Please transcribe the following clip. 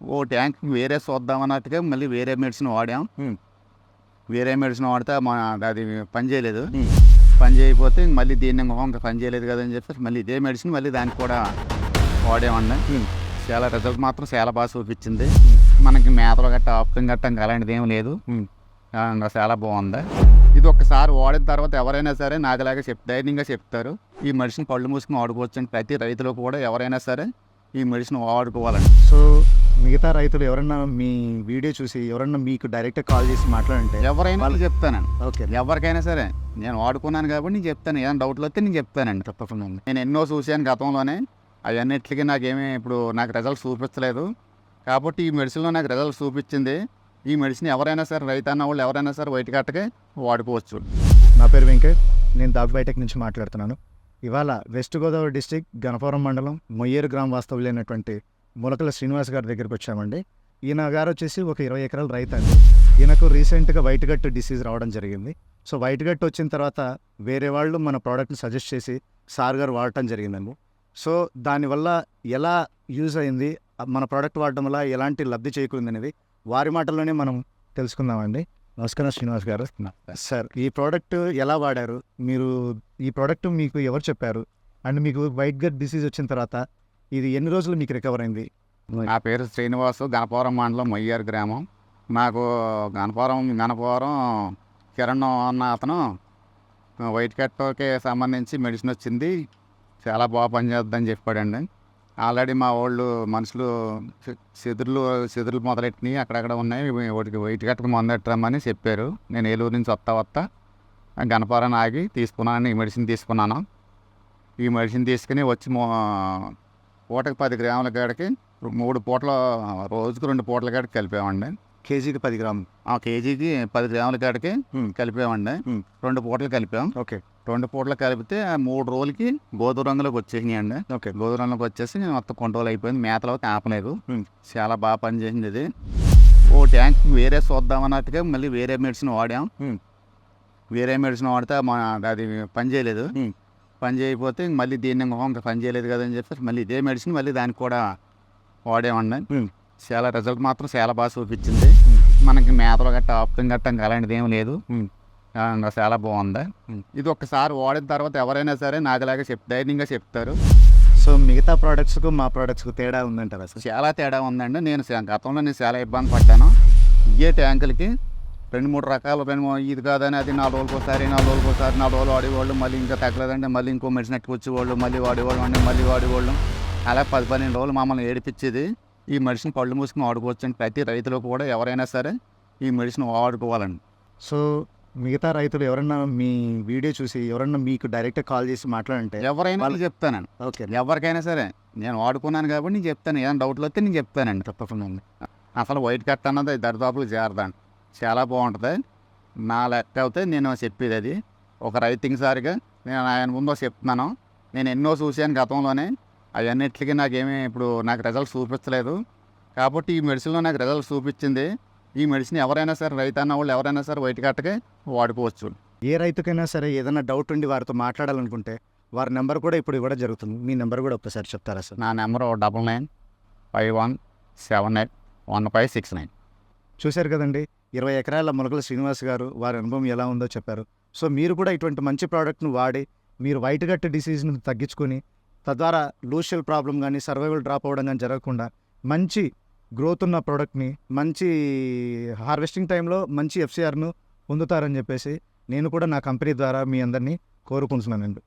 ఓ tank వేరే చూద్దాం అన్నట్టుగా మళ్ళీ వేరే మెడిసిన్ వాడాం. వేరే మెడిసిన్ వాడితే మా అది పని చేయలేదు. పని చేయకపోతే మళ్ళీ దీన్ని ఇంకో పని చేయలేదు కదా అని చెప్పేసి మళ్ళీ ఇదే మెడిసిన్ మళ్ళీ దానికి కూడా వాడేమండి చాలా రిజల్ట్ మాత్రం చాలా బాగా చూపించింది. మనకి మేతలు గట్ట ఆప్షన్ గట్ట అలాంటిది ఏం లేదు చాలా బాగుంది. ఇది ఒక్కసారి వాడిన తర్వాత ఎవరైనా సరే నాకులాగా చెప్ ధైర్యంగా చెప్తారు. ఈ మెడిసిన్ కళ్ళు మూసుకుని వాడుకోవచ్చు అని ప్రతి రైతులు కూడా ఎవరైనా సరే ఈ మెడిసిన్ వాడుకోవాలండి సో మిగతా రైతులు ఎవరన్నా మీ వీడియో చూసి ఎవరన్నా మీకు డైరెక్ట్ కాల్ చేసి మాట్లాడంటే ఎవరైనా వాళ్ళు చెప్తానండి. ఓకే. ఎవరికైనా సరే నేను వాడుకున్నాను కాబట్టి నేను చెప్తాను. ఏదైనా డౌట్లు వస్తే నేను చెప్తానండి. తప్పకుండా నేను ఎన్నో చూశాను గతంలోనే. అవన్నిటికీ నాకేమీ ఇప్పుడు నాకు రిజల్ట్స్ చూపించలేదు. కాబట్టి ఈ మెడిసిన్లో నాకు రిజల్ట్స్ చూపించింది ఈ మెడిసిన్ ఎవరైనా సరే రైతు అన్న వాళ్ళు ఎవరైనా సరే వైట్ కట్టకే వాడుకోవచ్చు నా పేరు వెంకట్. నేను దాబ్ బైటెక్ నుంచి మాట్లాడుతున్నాను. ఇవాళ వెస్ట్ గోదావరి డిస్టిక్ గణపురం మండలం మొయ్యేరు గ్రామ వాస్తవులైనటువంటి ములకల శ్రీనివాస్ గారి దగ్గరికి వచ్చామండి. ఈయన గారు వచ్చేసి ఒక ఇరవై ఎకరాల రైతు అండి ఈయనకు రీసెంట్గా వైట్ గట్టు డిసీజ్ రావడం జరిగింది. సో వైట్ గట్టు వచ్చిన తర్వాత వేరే వాళ్ళు మన ప్రోడక్ట్ని సజెస్ట్ చేసి సార్ గారు వాడటం జరిగిందండి. సో దానివల్ల ఎలా యూజ్ అయింది? మన ప్రోడక్ట్ వాడడం వల్ల ఎలాంటి లబ్ధి చేకూరింది అనేది వారి మాటల్లోనే మనం తెలుసుకుందామండి. నమస్కారం శ్రీనివాస్ గారు. సార్ ఈ ప్రోడక్ట్ ఎలా వాడారు? మీరు ఈ ప్రోడక్ట్ మీకు ఎవరు చెప్పారు? అండ్ మీకు వైట్ గట్ డిసీజ్ వచ్చిన తర్వాత ఇది ఎన్ని రోజులు మీకు రికవర్ అయింది? నా పేరు శ్రీనివాసు గణపవరం మండలం మొయ్యారు గ్రామం. నాకు గణపవరం గణపవరం కిరణ్ అన్న అతను వైట్ కట్కి సంబంధించి మెడిసిన్ వచ్చింది. చాలా బాగా పనిచేద్దని చెప్పాడండి. ఆల్రెడీ మా వాళ్ళు మనుషులు చెదురులు చెదురులు మొదలెట్టినాయి అక్కడక్కడ ఉన్నాయి. వాటికి వైట్ కట్టకు మొదలెట్టరమ్మని చెప్పారు. నేను ఏలూరు నుంచి వస్తా వస్తా గణపవరం ఆగి తీసుకున్నాను. ఈ మెడిసిన్ తీసుకున్నాను. ఈ మెడిసిన్ తీసుకుని వచ్చి పూటకి పది గ్రాముల కాడికి మూడు పూటలు రోజుకు రెండు పూటల కాడికి కలిపామండి. కేజీకి పది గ్రాములు. ఆ కేజీకి పది గ్రాముల కాడికి Hmm. కలిపామండి. రెండు పూటలు కలిపాం. ఓకే. రెండు పూటలు కలిపితే ఆ మూడు రోజులకి గోధుమ రంగులోకి వచ్చేసినాయండి. ఓకే. గోధుమ రంగులోకి వచ్చేసి మొత్తం కంట్రోల్ అయిపోయింది. మేతలో ఆపలేదు. చాలా బాగా పనిచేసింది ఇది. ఓ ట్యాంక్ వేరే చూద్దాం అన్నట్టుగా మళ్ళీ వేరే మెడిసిన్ వాడాం. వేరే మెడిసిన్ వాడితే మా అది పని చేయలేదు. పని చేయకపోతే మళ్ళీ దీన్ని ఇంకో పని చేయలేదు కదా అని చెప్పేసి మళ్ళీ ఇదే మెడిసిన్ మళ్ళీ దానికి కూడా వాడేమండి. చాలా రిజల్ట్ మాత్రం చాలా బాగా చూపించింది. మనకి మేతలు గట్ట ఆప్షన్ గట్ట అలాంటిది ఏం లేదు చాలా బాగుంది. ఇది ఒక్కసారి వాడిన తర్వాత ఎవరైనా సరే నాకులాగా చెప్ ధైర్యంగా చెప్తారు. సో మిగతా ప్రోడక్ట్స్కు మా ప్రోడక్ట్స్కు తేడా ఉందంటారా సార్? చాలా తేడా ఉందండి. నేను గతంలో నేను చాలా ఇబ్బంది పడ్డాను. ఇవే ట్యాంకులకి రెండు మూడు రకాల రెండు ఇది కాదని అది నాలుగు రోజులకు ఒకసారి నాలుగు రోజులకు ఒకసారి నాలుగు రోజులు వాడేవాళ్ళు మళ్ళీ ఇంకా తగ్గలేదంటే మళ్ళీ ఇంకో మెడిసిన్ వచ్చేవాళ్ళు మళ్ళీ వాడేవాళ్ళు అంటే మళ్ళీ వాడేవాళ్ళు. అలా పది పన్నెండు రోజులు మమ్మల్ని ఏడిపించేది. ఈ మెడిసిన్ కళ్ళు మూసుకుని వాడుకోవచ్చు ప్రతి రైతులు కూడా ఎవరైనా సరే ఈ మెడిసిన్ వాడుకోవాలండి. సో మిగతా రైతులు ఎవరన్నా మీ వీడియో చూసి ఎవరన్నా మీకు డైరెక్ట్ కాల్ చేసి మాట్లాడంటే ఎవరైనా వాళ్ళు- చెప్తానండి. ఓకే. ఎవరికైనా సరే నేను వాడుకున్నాను కాబట్టి నేను చెప్తాను. ఏదైనా డౌట్లు వస్తే నేను చెప్తానండి. తప్పకుండా. అసలు వైట్ కట్ అన్నది దరిదాపులు చేరదండి. చాలా బాగుంటుంది. నా లెక్క అయితే నేను చెప్పేది అది. ఒక రైతింగ్ సారిగా నేను ఆయన ముందు చెప్తున్నాను. నేను ఎన్నో చూశాను గతంలోనే. అవన్నిటికీ నాకేమీ ఇప్పుడు నాకు రిజల్ట్స్ చూపించలేదు. కాబట్టి ఈ మెడిసిన్లో నాకు రిజల్ట్స్ చూపించింది. ఈ మెడిసిన్ ఎవరైనా సరే రైతు అన్న వాళ్ళు ఎవరైనా సరే వైట్ కట్టకే వాడుకోవచ్చు. ఏ రైతుకైనా సరే ఏదైనా డౌట్ ఉండి వారితో మాట్లాడాలనుకుంటే వారి నెంబర్ కూడా ఇప్పుడు ఇవ్వడం జరుగుతుంది. మీ నెంబర్ కూడా ఒక్కసారి చెప్తారా సార్? నా number double nine five one seven eight one five six nine. చూశారు కదండి ఇరవై ఎకరాల మొలకల శ్రీనివాస్ గారు వారి అనుభవం ఎలా ఉందో చెప్పారు. సో మీరు కూడా ఇటువంటి మంచి ప్రోడక్ట్ను వాడి మీరు వైట్ గట్ డిసీజ్ని తగ్గించుకొని తద్వారా లూషియల్ ప్రాబ్లం కానీ సర్వైవల్ డ్రాప్ అవ్వడం కానీ జరగకుండా మంచి గ్రోత్ ఉన్న ప్రోడక్ట్ని మంచి హార్వెస్టింగ్ టైంలో మంచి ఎఫ్సిఆర్ను పొందుతారని చెప్పేసి నేను కూడా నా కంపెనీ ద్వారా మీ అందరినీ కోరుకుంటున్నానండి.